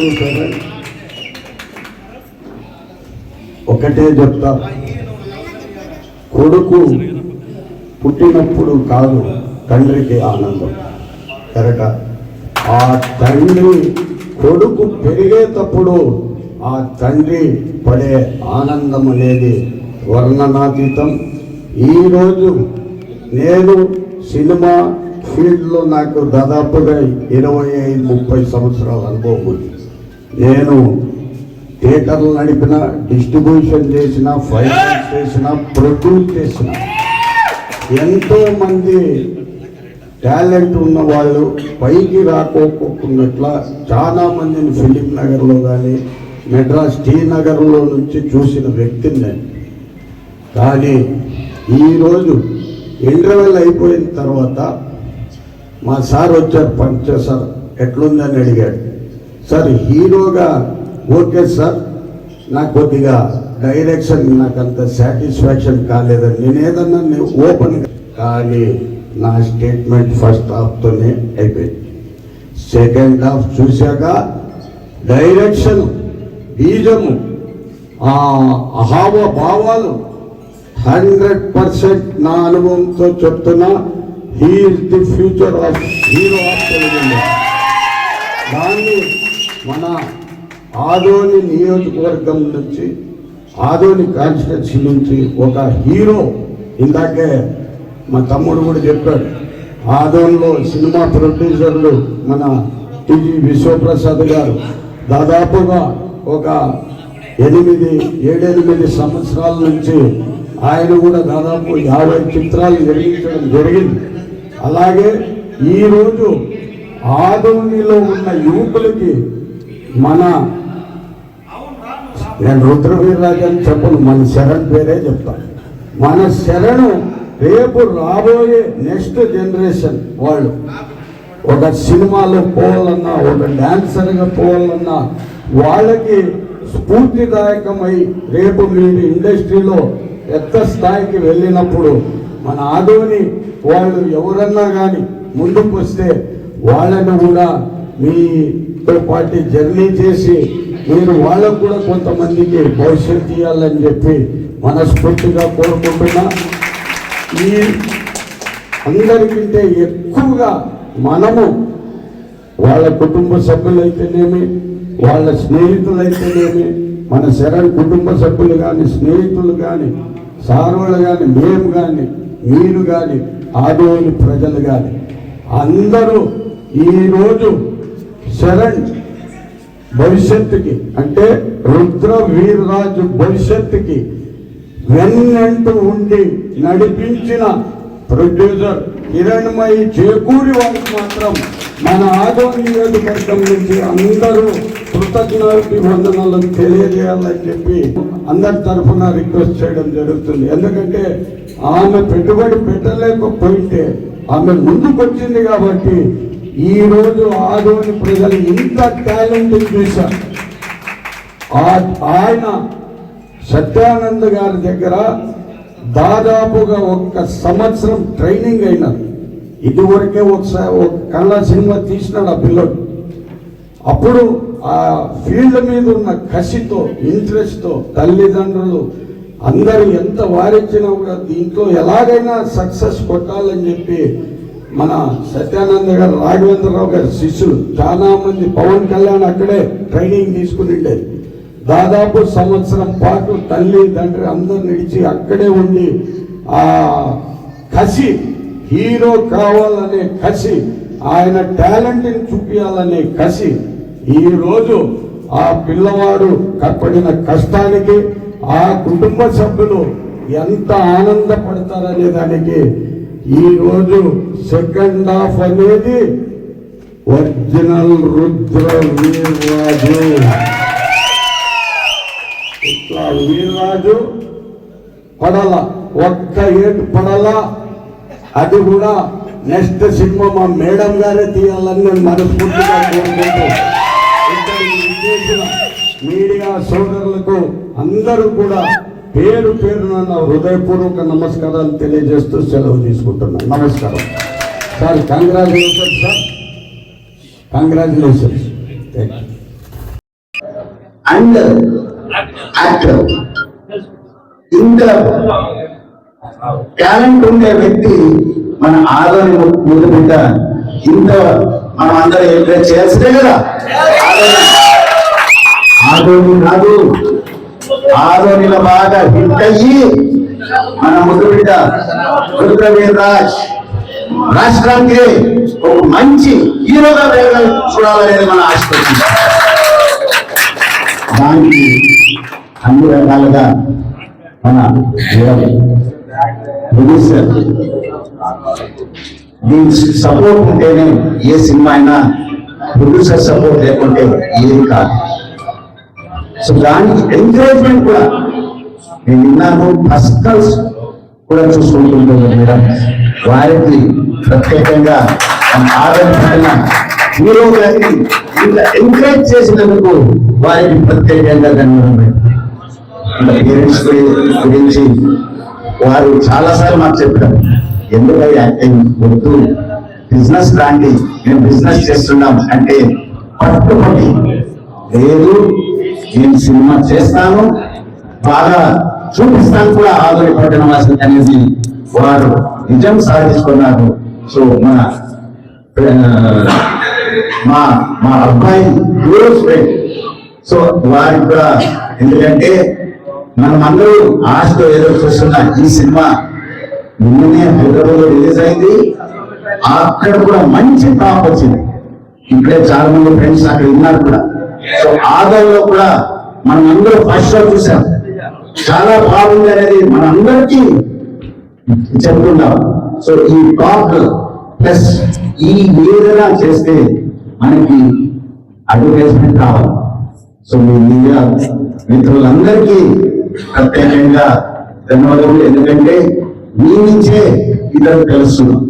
To ఒకటే చెప్తా. కొడుకు పుట్టినప్పుడు కాదు తండ్రికి ఆనందం. కరెక్టా? ఆ తండ్రి కొడుకు పెరిగేటప్పుడు ఆ తండ్రి పడే ఆనందం అనేది వర్ణనాతీతం. ఈరోజు నేను సినిమా ఫీల్డ్లో నాకు దాదాపుగా ఇరవై ఐదు ముప్పై సంవత్సరాల అనుభవం ఉంది. నేను థియేటర్లు నడిపిన డిస్ట్రిబ్యూషన్ చేసిన ఫైనాన్స్ చేసిన ప్రొడ్యూస్ చేసిన ఎంతో మంది టాలెంట్ ఉన్న వాళ్ళు పైకి రాకోకుండా చాలా మందిని ఫిలిం నగర్లో కానీ మెడ్రాస్ టీ నగర్లో నుంచి చూసిన వ్యక్తిని నేను. కానీ ఈరోజు ఇంటర్వెల్ అయిపోయిన తర్వాత మా సార్ వచ్చారు పంచ సార్ ఎట్లుందని అడిగాడు. సార్ హీరోగా ఓకే సార్. నాకు కొద్దిగా డైరెక్షన్ నాకు అంత సాటిస్ఫాక్షన్ కాలేదని నేను ఓపెన్ కానీ నా స్టేట్మెంట్ ఫస్ట్ హాఫ్తోనే అయిపోయింది. సెకండ్ హాఫ్ చూశాక డైరెక్షన్ బీజము ఆ అహావ భావాలు హండ్రెడ్ పర్సెంట్ నా అనుభవంతో చెప్తున్నా he's the future of hero of Telugu దాన్ని మన ఆదోని నియోజకవర్గం నుంచి ఆదోని కాన్స్టిట్యున్సీ నుంచి ఒక హీరో ఇందాకే మా తమ్ముడు కూడా చెప్పాడు. ఆదోన్లో సినిమా ప్రొడ్యూసర్లు మన టీజీ విశ్వప్రసాద్ గారు. దాదాపుగా ఒక ఎనిమిది ఏడెనిమిది సంవత్సరాల నుంచి ఆయన కూడా దాదాపు యాభై చిత్రాలు నిర్మించడం జరిగింది. అలాగే ఈరోజు ఆదోనిలో ఉన్న యువకులకి మన నేను రుద్రవీర్రాజు అని చెప్పను మన శరణ్ పేరే చెప్తాను మన శరణు రేపు రాబోయే నెక్స్ట్ జనరేషన్ వాళ్ళు. ఒక సినిమాలో పోవాలన్నా ఒక డాన్సర్గా పోవాలన్నా వాళ్ళకి స్ఫూర్తిదాయకమై రేపు మీరు ఇండస్ట్రీలో ఎంత స్థాయికి వెళ్ళినప్పుడు మన ఆదోని వాళ్ళు ఎవరన్నా కానీ ముందుకు వస్తే వాళ్ళని కూడా మీ పాటి జర్నీ చేసి మీరు వాళ్ళకు కూడా కొంతమందికి భవిష్యత్తు ఇవ్వాలని చెప్పి మనస్ఫూర్తిగా కోరుకుంటున్నా. ఈ అందరికంటే ఎక్కువగా మనము వాళ్ళ కుటుంబ సభ్యులైతేనేమి వాళ్ళ స్నేహితులైతేనేమి మన శరణ్ కుటుంబ సభ్యులు కానీ స్నేహితులు కానీ సారువులు కానీ మేము కానీ మీరు కానీ ఆదోని ప్రజలు కానీ అందరూ ఈరోజు శరణ్ భవిష్యత్తుకి అంటే రుద్ర వీర్రాజు భవిష్యత్తుకి వెన్నంటూ ఉండి నడిపించిన ప్రొడ్యూసర్ కిరణ్మయి చేకూరి వారికి మాత్రం మన ఆదో నియోజకవర్గం నుంచి అందరూ కృతజ్ఞతకి వందనాలను తెలియజేయాలని చెప్పి అందరి తరఫున రిక్వెస్ట్ చేయడం జరుగుతుంది. ఎందుకంటే ఆమె పెట్టుబడి పెట్టలేకపోయింటే ఆమె ముందుకొచ్చింది కాబట్టి ఈ రోజు ఆదోని ప్రజలు ఇంత టాలెంట్ చూశారు. ఆ- ఆయన సత్యానంద గారి దగ్గర దాదాపుగా ఒక్క సంవత్సరం ట్రైనింగ్ అయినారు. ఇదివరకే ఒకసారి ఒక కళ్ళ సినిమా తీసినాడు ఆ పిల్లడు. అప్పుడు ఆ ఫీల్డ్ మీద ఉన్న కసితో ఇంట్రెస్ట్తో తల్లిదండ్రులు అందరూ ఎంత వారించినా కూడా దీంట్లో ఎలాగైనా సక్సెస్ కొట్టాలని చెప్పి మన సత్యానంద గారు రాఘవేంద్రరావు గారి శిష్యులు చాలా మంది పవన్ కళ్యాణ్ అక్కడే ట్రైనింగ్ తీసుకుని ఉండేది దాదాపు సంవత్సరం పాటు తల్లి తండ్రి అందరు నిలిచి అక్కడే ఉండి ఆ కసి హీరో కావాలనే కసి ఆయన టాలెంట్ని చూపించాలనే కసి ఈరోజు ఆ పిల్లవాడు కప్పడిన కష్టానికి ఆ కుటుంబ సభ్యులు ఎంత ఆనందపడతారనే దానికి ఈరోజు సెకండ్ హాఫ్ అనేది ఒరిజినల్ రుద్ర వీర్రాజు. ఇట్లా వీర్రాజు పడల ఒక్క ఏటు పడల. అది కూడా నెక్స్ట్ సినిమా మా మేడం గారే తీయాలని నేను మనస్ఫూర్తిగా కోరుకుంటూ మీడియా సోదరులకు అందరూ కూడా పేరు పేరున నా హృదయపూర్వక నమస్కారాలు తెలియజేస్తూ సెలవు తీసుకుంటున్నాను నమస్కారం. Sir congratulation sir congratulations and actor ఇంత టాలెంట్ ఉండే వ్యక్తి మన ఆదరణ మీద బిడ్డ ఇంత మనం అందరం ఎంకరేజ్ చేయాల్సిందే కదా? ఆదోని కాదు. ఆదోనిలో బాగా హిట్ అయ్యి మన ముద్దు బిడ్డ రుద్రవీర్ రాజ్. రాష్ట్రానికి ఒక మంచి హీరోగా వేగ చూడాలనేది మన ఆశపడుతుంది దానికి అన్ని రకాలుగా మన ప్రొడ్యూసర్ దీని సపోర్ట్ ఉంటేనే ఏ సినిమా అయినా ప్రొడ్యూసర్ సపోర్ట్ లేకుంటే ఏది కాదు. సో దానికి ఎంకరేజ్మెంట్ కూడా. నేను విన్నాను పర్సనల్స్ కూడా చూసుకుంటుంటాను మేడం. వారికి ప్రత్యేకంగా మన ఆదరణ హీరో గారిని ఇలా ఎంకరేజ్ చేసినందుకు వారికి ప్రత్యేకంగా ధన్యవాదాలు పేరెంట్స్ గురించి వారు చాలాసార్లు మాకు చెప్పారు. ఎందుకంటే యాక్టింగ్ వద్దు. బిజినెస్ రాండి మేము బిజినెస్ చేస్తున్నాం అంటే పట్టుబడి లేదు నేను సినిమా చేస్తాను. బాగా చూపిస్తాను కూడా ఆదరి పట్టణ వాసి అనేది వారు నిజం సాధించుకున్నారు. సో మన మా మా అబ్బాయి క్లోజ్ ఫ్రెండ్. సో వారికి కూడా ఎందుకంటే మనం అందరూ ఆశతో ఏదో చూస్తున్న ఈ సినిమా నిన్ననే హైదరాబాద్లో రిలీజ్ అయింది. అక్కడ కూడా మంచి టాప్ వచ్చింది. ఇక్కడే చాలా మంది ఫ్రెండ్స్ అక్కడ ఉన్నారు కూడా. సో ఆదాయంలో కూడా మనం అందరూ ఫస్ట్లో చూసాం. చాలా బాగుంది అనేది మన అందరికీ చెప్తున్నాం సో ఈ టాప్ ప్లస్ ఈ ఏదైనా చేస్తే మనకి అడ్వర్టైజ్మెంట్ కావాలి సో మీ మీడియా మిత్రులందరికీ ప్రత్యేకంగా ధన్యవాదాలు ఎందుకంటే మీ నుంచే ఇతరులు తెలుస్తున్నాం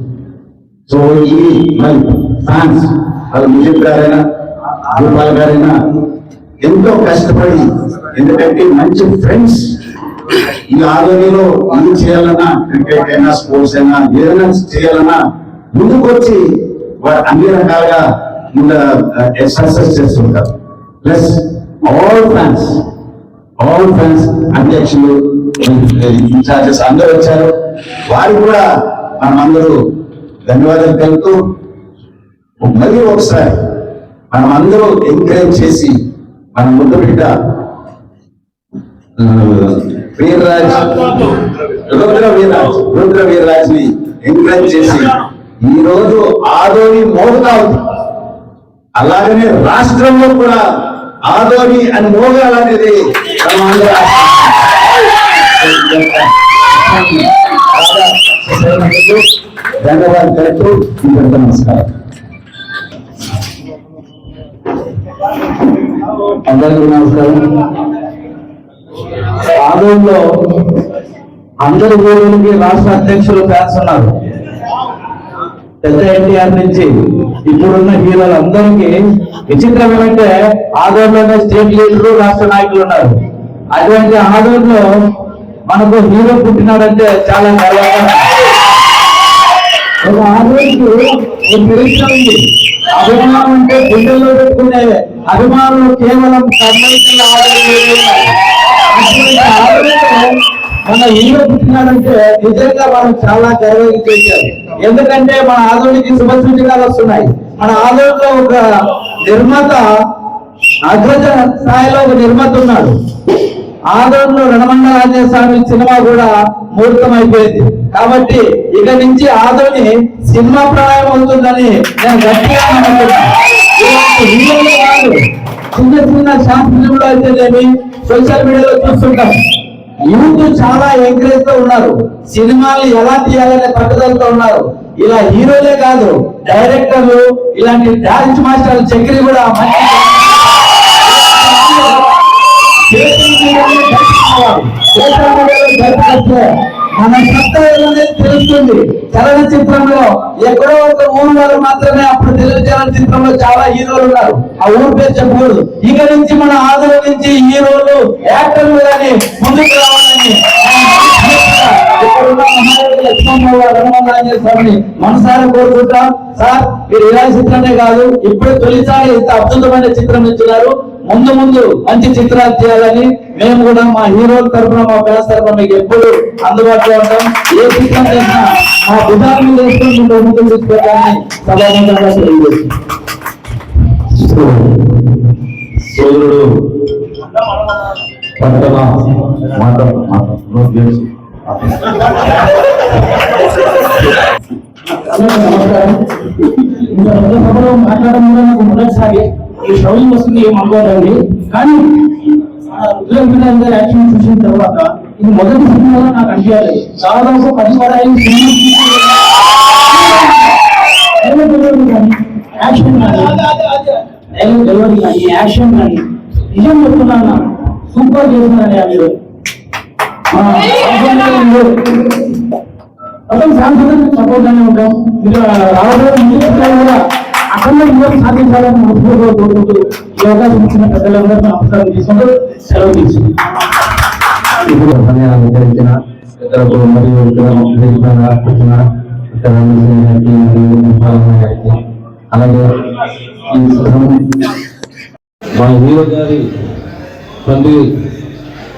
సో ఈ మరి ఫ్యాన్స్ వాళ్ళు ముజిబ్ గారైనా గోపాల్ గారైనా ఎంతో కష్టపడి ఎందుకంటే మంచి ఫ్రెండ్స్ ఈ ఆధ్వర్యంలో ఏం చేయాలన్నా క్రికెట్ అయినా స్పోర్ట్స్ అయినా ఏదైనా చేయాలన్నా ముందుకు వచ్చి వారు అన్ని రకాలుగా ముందు ఎక్సర్సైజ్ చేస్తుంటారు. Plus all fans all fans అధ్యక్షులు ఇన్ఛార్జెస్ అందరూ వచ్చారు. వారికి కూడా మనం అందరూ ధన్యవాదాలు తెలుపుతూ మళ్ళీ ఒకసారి మనం అందరూ ఎంకరేజ్ చేసి మన ముందు బిడ్డ ఆ, వీర్రాజ్ రుద్ర వీర్రాజ్ రుద్ర వీర్రాజ్ని ఎంకరేజ్ చేసి ఈ రోజు ఆదోని మోగుతా ఉంది. అలాగనే రాష్ట్రంలో కూడా ఆదోని అని మోగాలనేది ధన్యవాదాలు కలెక్టర్ నమస్కారం. అందరికీ నమస్కారం. ఆదంలో అందరి ఊళ్ళకి రాష్ట్ర అధ్యక్షులు ఫ్యాన్స్ ఉన్నారు. పెద్ద ఎన్టీఆర్ నుంచి ఇప్పుడున్న హీరోలు అందరికీ విచిత్రం ఏమంటే ఆదోళనలోనే స్టేట్ లీడర్లు రాష్ట్ర నాయకులు ఉన్నారు. అటువంటి ఆదోళనలో మనకు హీరో పుట్టినాడంటే చాలా గర్వంగా ఒక ఆదోళనకు ఒక చరిత్ర ఉంది. అభిమానం అంటే గుండెల్లో పెట్టుకునే అభిమానులు కేవలం కర్ణాటక మన హీరో పుట్టినాడంటే నిజంగా మనం చాలా గర్వంగా చేశారు ఎందుకంటే మన ఆదోళనకి శుభ సూచకాలు వస్తున్నాయి. మన ఆదోళనలో ఒక నిర్మాత అగ్రజ స్థాయిలో ఒక నిర్మాత ఉన్నాడు. ఆదోళనలో రణమండల స్వామి సినిమా కూడా ముహూర్తం అయిపోయింది కాబట్టి ఇక నుంచి ఆదోని సినిమా ప్రాయం అవుతుందని నేను గట్టిగా నమ్ముతున్నాను. చిన్న చిన్న షార్ట్ అయితే అయితేనేమి సోషల్ మీడియాలో చూస్తుంటాం. యూత్ చాలా ఎంకరేజ్తో ఉన్నారు. సినిమాలు ఎలా తీయాలనే పట్టుదలతో ఉన్నారు. ఇలా హీరోలే కాదు డైరెక్టర్లు ఇలాంటి డాన్స్ మాస్టర్లు చక్రి కూడా మంచి సోషల్ మీడియాలో సత్తా తెలుస్తుంది చలనచిత్రంలో ఎక్కడో ఒక ఊరు వారు మాత్రమే అప్పుడు తెలుగు చలనచిత్రంలో చాలా హీరోలు ఉన్నారు. ఆ ఊరు పేరు చెప్పకూడదు. ఇక నుంచి మన ఆదుల నుంచి హీరోలు యాక్టర్లు కానీ ముందుకు రావాలని మనసారి కోరుకుంటాం. సార్ మీరు ఇలా చిత్రమే కాదు ఇప్పుడు తొలిసారి ఇంత అద్భుతమైన చిత్రం ఇచ్చినారు ముందు ముందు మంచి చిత్రాలు తీయాలని మేము కూడా మా హీరోల తరఫున మా ఫ్యాన్స్ తరఫున మీకు ఎప్పుడు అందుబాటులో ఉంటాం. ఏ చిత్రం చేసినా మా భుజాల మీద వేసుకొని మిమ్మల్ని ముందుకు తీసుకెళ్ళాలని సభాముఖంగా తెలియజేస్తున్నాం. సోదరుడు పట్టణ మాట నోట్ చేసి నమస్కారం. ఇంత పెద్ద సభలో మాట్లాడడం కూడా నాకు మొదటిసారి. ఈ ప్రభుత్వం వస్తుంది ఏం అనుకోదండి కానీ రుద్ర గారి యాక్షన్ చూసిన తర్వాత ఇది మొదటి సినిమాలో నాకు అనిపించాలి దాదాపు పది పదహైదు యాక్షన్ కానీ డైలాగ్ డెలివరీ కానీ యాక్షన్ కానీ నిజం చెప్తున్నాను సూపర్ చేస్తున్నాను మీరు. మొత్తం సాంస్కృతిక సపోర్ట్ అనే ఉంటాం. మీరు రావడం కూడా అసలు యువత సాధించాలని మనస్ఫూర్తిగా కోరుకుంటూ ఈ అవకాశం ఇచ్చిన పెద్దలందరూ నమస్కారం తీసుకుంటూ సెలవు తీసుకుంటాం అలంకరించిన పెద్దలకు మరియు గారికి అలాగే ఈ మా హీరో గారి తండ్రి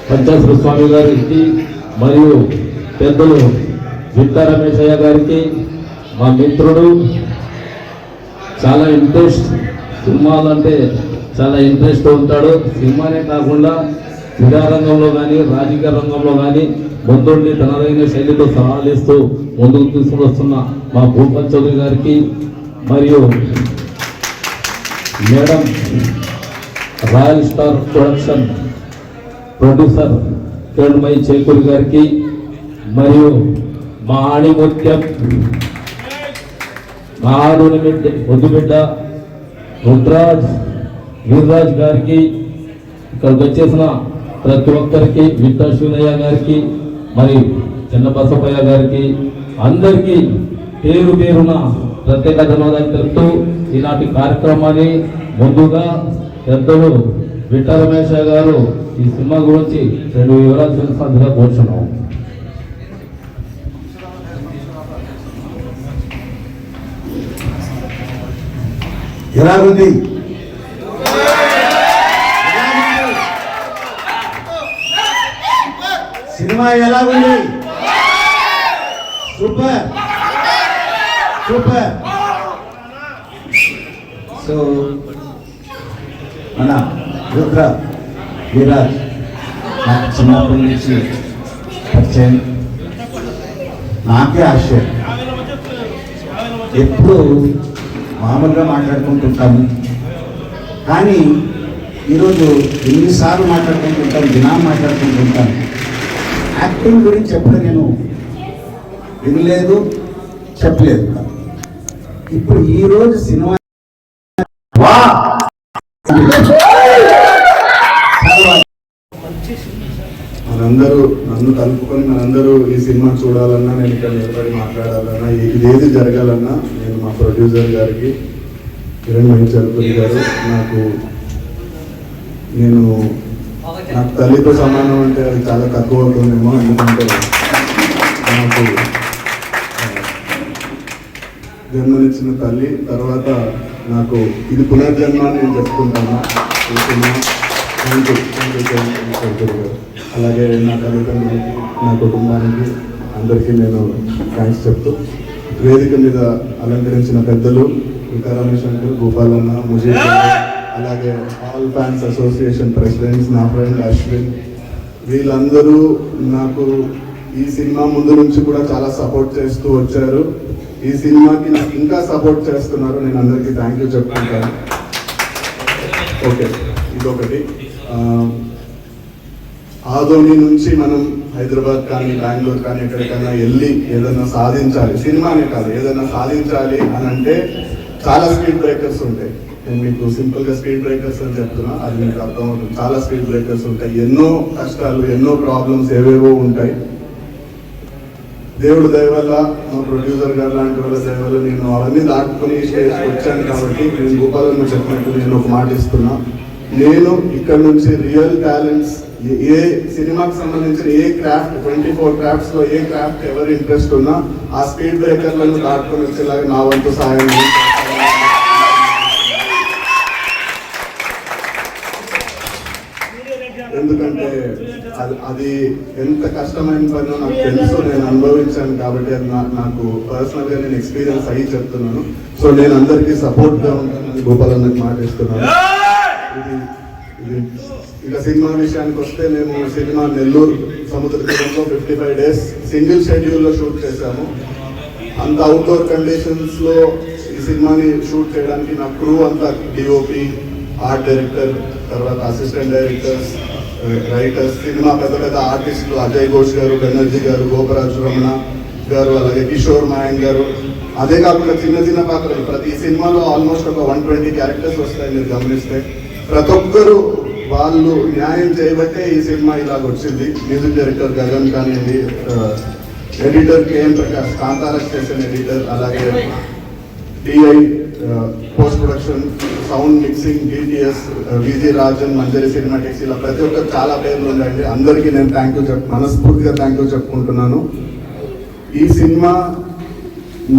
పంచాశ్వర స్వామి గారికి మరియు పెద్దలు విట్టా రమేశయ్య గారికి మా మిత్రుడు చాలా ఇంట్రెస్ట్ సినిమాలంటే చాలా ఇంట్రెస్ట్ ఉంటాడు. సినిమానే కాకుండా క్రీడా రంగంలో కానీ రాజకీయ రంగంలో కానీ ముందుండి తనదైన శైలితో సహాలిస్తూ ముందుకు తీసుకుని వస్తున్న మా భూపాల్ చౌదరి గారికి మరియు madam royal star production producer Kiranmayi Chekuri గారికి మరియు మా ఆణిముత్యం మా బిడ్డ ముద్దుబిడ్డ రుద్రాజ్ వీర్రాజ్ గారికి ఇక్కడికి వచ్చేసిన ప్రతి ఒక్కరికి విట్టా గారికి మరి చిన్నబసపయ్య గారికి అందరికీ పేరు పేరున ప్రత్యేక ధన్యవాదాలు తెలుపుతూ ఈనాటి కార్యక్రమాన్ని ముందుగా పెద్దలు విట్ట రమేష్ గారు ఈ సినిమా గురించి రెండు వివరాలు తెలుసుకుందిగా కోరుచున్నాము ఎలాగుంది సినిమా ఎలాగుంది సూపర్. సూపర్. సో మన రుద్ర విరాజ్ నాకు చిన్నప్పటి నుంచి పరిచయం. నాకే ఆశ్చర్యం. ఎప్పుడు మామూలుగా మాట్లాడుకుంటుంటాము. కానీ ఈరోజు ఎన్నిసార్లు మాట్లాడుకుంటుంటాం దినా మాట్లాడుకుంటుంటాం. యాక్టింగ్ గురించి ఎప్పుడు నేను వినలేదు చెప్పలేదు. ఇప్పుడు ఈరోజు సినిమా వా! మనందరూ నన్ను కలుపుకొని మనందరూ ఈ సినిమా చూడాలన్నా నేను ఇక్కడ నిలబడి మాట్లాడాలన్నా ఇదేది జరగాలన్నా నేను మా ప్రొడ్యూసర్ గారికి కిరణ్ మహిచల్పతి గారు నాకు నేను నాకు తల్లితో సమానం అంటే అది చాలా తక్కువ అవుతుందేమో ఎందుకంటే నాకు జన్మనిచ్చిన తల్లి తర్వాత నాకు ఇది పునర్జన్మ నేను చెప్పుకుంటాను. థ్యాంక్ యూ గారు అలాగే నా తల్లిదండ్రులకి నా కుటుంబానికి అందరికీ నేను థ్యాంక్స్ చెప్తూ వేదిక మీద అలంకరించిన పెద్దలు ఇంకా అంకుల్ గోపాలన్న ముజీబ్ అలాగే ఆల్ ఫ్యాన్స్ అసోసియేషన్ ప్రెసిడెంట్స్ నా ఫ్రెండ్ అశ్విన్. వీళ్ళందరూ నాకు ఈ సినిమా ముందు నుంచి కూడా చాలా సపోర్ట్ చేస్తూ వచ్చారు. ఈ సినిమాకి నాకు ఇంకా సపోర్ట్ చేస్తున్నారు. నేను అందరికీ థ్యాంక్ యూ చెప్పుకుంటాను ఓకే ఇదొకటి. ఆదోని నుంచి మనం హైదరాబాద్ కానీ బెంగళూరు కానీ ఎక్కడికైనా వెళ్ళి ఏదైనా సాధించాలి. సినిమానే కాదు ఏదైనా సాధించాలి అని అంటే చాలా స్పీడ్ బ్రేకర్స్ ఉంటాయి. నేను మీకు సింపుల్గా స్పీడ్ బ్రేకర్స్ అని చెప్తున్నా అది మీకు అర్థమవుతుంది. చాలా స్పీడ్ బ్రేకర్స్ ఉంటాయి. ఎన్నో కష్టాలు ఎన్నో ప్రాబ్లమ్స్ ఏవేవో ఉంటాయి. దేవుడు దయ వల్ల మా ప్రొడ్యూసర్ గారు లాంటి వాళ్ళ దయ వల్ల నేను అవన్నీ దాటుకుని వచ్చాను కాబట్టి నేను గోపాలను చెప్పినట్టు నేను ఒక మాట ఇస్తున్నా. నేను ఇక్కడ నుంచి రియల్ టాలెంట్స్ ఏ సినిమాకి సంబంధించిన ఏ క్రాఫ్ట్ ట్వంటీ ఫోర్ క్రాఫ్ట్స్లో ఏ క్రాఫ్ట్ ఎవరు ఇంట్రెస్ట్ ఉన్నా ఆ స్పీడ్ బ్రేకర్లను దాటుకొని వచ్చేలాగా నా వంతు సహాయం ఎందుకంటే అది అది ఎంత కష్టమైన పనో నాకు తెలుసు నేను అనుభవించాను కాబట్టి అది నాకు పర్సనల్గా నేను ఎక్స్పీరియన్స్ అయ్యి చెప్తున్నాను. సో నేను అందరికీ సపోర్ట్గా ఉంటానని గోపాల్ మాట ఇస్తున్నాను ఇక సినిమా విషయానికి వస్తే మేము సినిమా నెల్లూరు సముద్ర తీరంలో ఫిఫ్టీ ఫైవ్ డేస్ సింగిల్ షెడ్యూల్లో షూట్ చేశాము. అంత అవుట్డోర్ కండిషన్స్లో ఈ సినిమాని షూట్ చేయడానికి నా క్రూ అంతా డిఓపి ఆర్ట్ డైరెక్టర్ తర్వాత అసిస్టెంట్ డైరెక్టర్స్ రైటర్స్ సినిమా పెద్ద పెద్ద ఆర్టిస్టులు అజయ్ ఘోష్ గారు బెనర్జీ గారు గోపరాజు రమణ గారు అలాగే కిషోర్ మాయన్ గారు. అదే కాకుండా చిన్న చిన్న పాత్రలు. ప్రతి సినిమాలో ఆల్మోస్ట్ ఒక వన్ ట్వంటీ క్యారెక్టర్స్ వస్తాయి మీరు గమనిస్తే. ప్రతి ఒక్కరు వాళ్ళు న్యాయం చేయబట్టే ఈ సినిమా ఇలాగ వచ్చింది. మ్యూజిక్ డైరెక్టర్ గగన్ కానివ్వండి ఎడిటర్ కేఎం ప్రకాష్ కాంతార చేసిన ఎడిటర్ అలాగే TI post production sound mixing DTS Viji Rajan Manjari Cinematics ఇలా ప్రతి ఒక్కరు చాలా పేర్లు ఉండండి అందరికీ నేను థ్యాంక్ యూ చెప్ మనస్ఫూర్తిగా థ్యాంక్ యూ చెప్పుకుంటున్నాను. ఈ సినిమా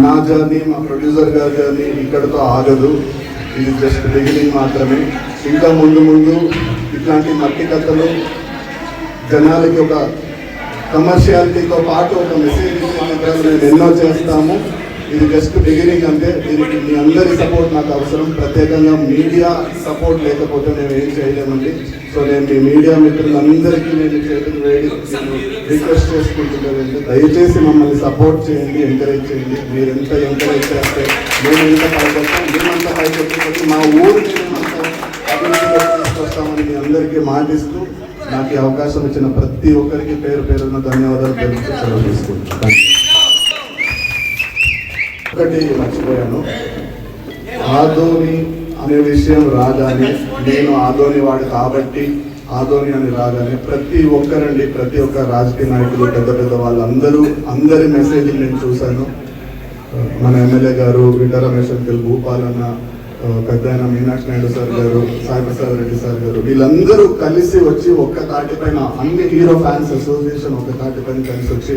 నా జర్నీ మా ప్రొడ్యూసర్ గారి జర్నీ ఇక్కడితో ఆగదు. ఇది జస్ట్ బిగినింగ్ మాత్రమే. ఇంకా ముందు ముందు ఇట్లాంటి మట్టి కథలు జనాలకి ఒక కమర్షియాలిటీతో పాటు ఒక మెసేజ్ ఇచ్చే చిత్రాలు ఎన్నో చేస్తాము. ఇది జస్ట్ బిగినింగ్ అంతే దీనికి మీ అందరి సపోర్ట్ నాకు అవసరం. ప్రత్యేకంగా మీడియా సపోర్ట్ లేకపోతే నేను ఏం చేయలేమండి. సో నేను మీ మీడియా మిత్రులందరికీ నేను చేతులు వేడి రిక్వెస్ట్ చేసుకుంటున్నానండి. దయచేసి మమ్మల్ని సపోర్ట్ చేయండి ఎంకరేజ్ చేయండి. మీరు ఎంత ఎంకరేజ్ చేస్తే మేము ఎంత పైకొస్తాం మేమంత పైకొచ్చి మా ఊరిని తీసుకొస్తామని మీ అందరికీ మాటిస్తూ నాకు ఈ అవకాశం ఇచ్చిన ప్రతి ఒక్కరికి పేరు పేరున ధన్యవాదాలు తెలుపుతూ సెలవు తీసుకుంటాను ఒకటి మర్చిపోయాను. ఆదోని అనే విషయం రాగానే నేను ఆదోని వాడు కాబట్టి ఆదోని అని రాగానే ప్రతి ఒక్కరండి ప్రతి ఒక్క రాజకీయ నాయకులు పెద్ద పెద్ద వాళ్ళందరూ అందరి మెసేజ్ నేను చూశాను. మన ఎమ్మెల్యే గారు విట రమేష్ అంకుల్ పెద్ద ఆయన మీనాక్షి నాయుడు సార్ గారు సాయిప్రసాద్ రెడ్డి సార్ గారు వీళ్ళందరూ కలిసి వచ్చి ఒక్క తాటి పైన అన్ని హీరో ఫ్యాన్స్ అసోసియేషన్ ఒక తాటి పైన కలిసి వచ్చి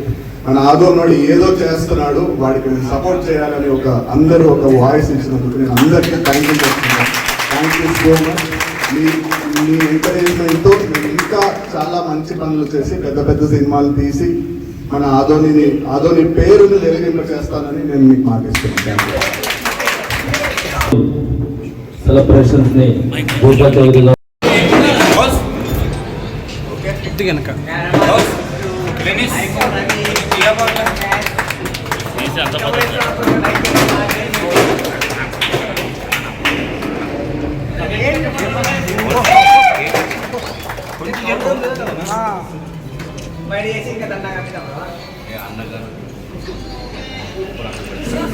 మన ఆదోనాడు ఏదో చేస్తున్నాడు వాడికి మేము సపోర్ట్ చేయాలని ఒక అందరూ ఒక వాయిస్ ఇచ్చినందుకు నేను అందరికీ థ్యాంక్ యూ చేస్తున్నాను. థ్యాంక్ యూ సో మచ్ మీ మీ ఎంకరేజ్మెంట్తో మేము ఇంకా చాలా మంచి పనులు చేసి పెద్ద పెద్ద సినిమాలు తీసి మన ఆదోనిని ఆదోని పేరును వెలిగింప చేస్తానని నేను మీకు మాటిస్తున్నాను. సెలబ్రేషన్స్ని భూపా చౌదరి గారు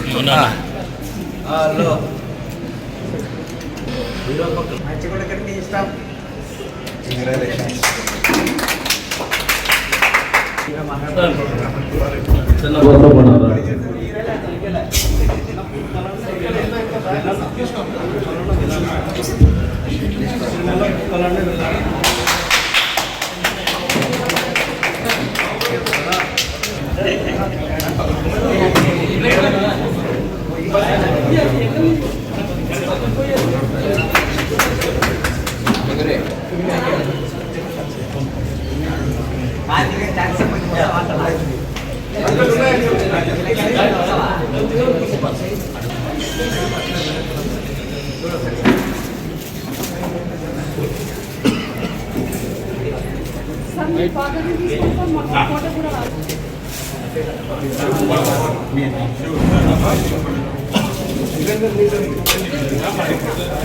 చిన్న గొప్పపడారా ఫాదర్ని తీసుకుంటాం మాకు ఫోటో కూడా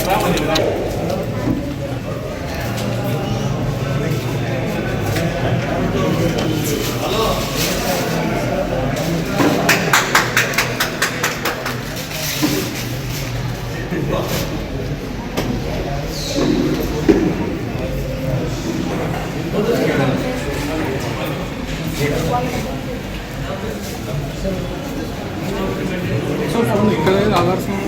రామని Só falando, cara, agora são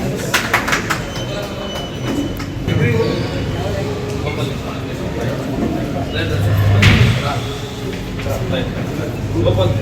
Глобально.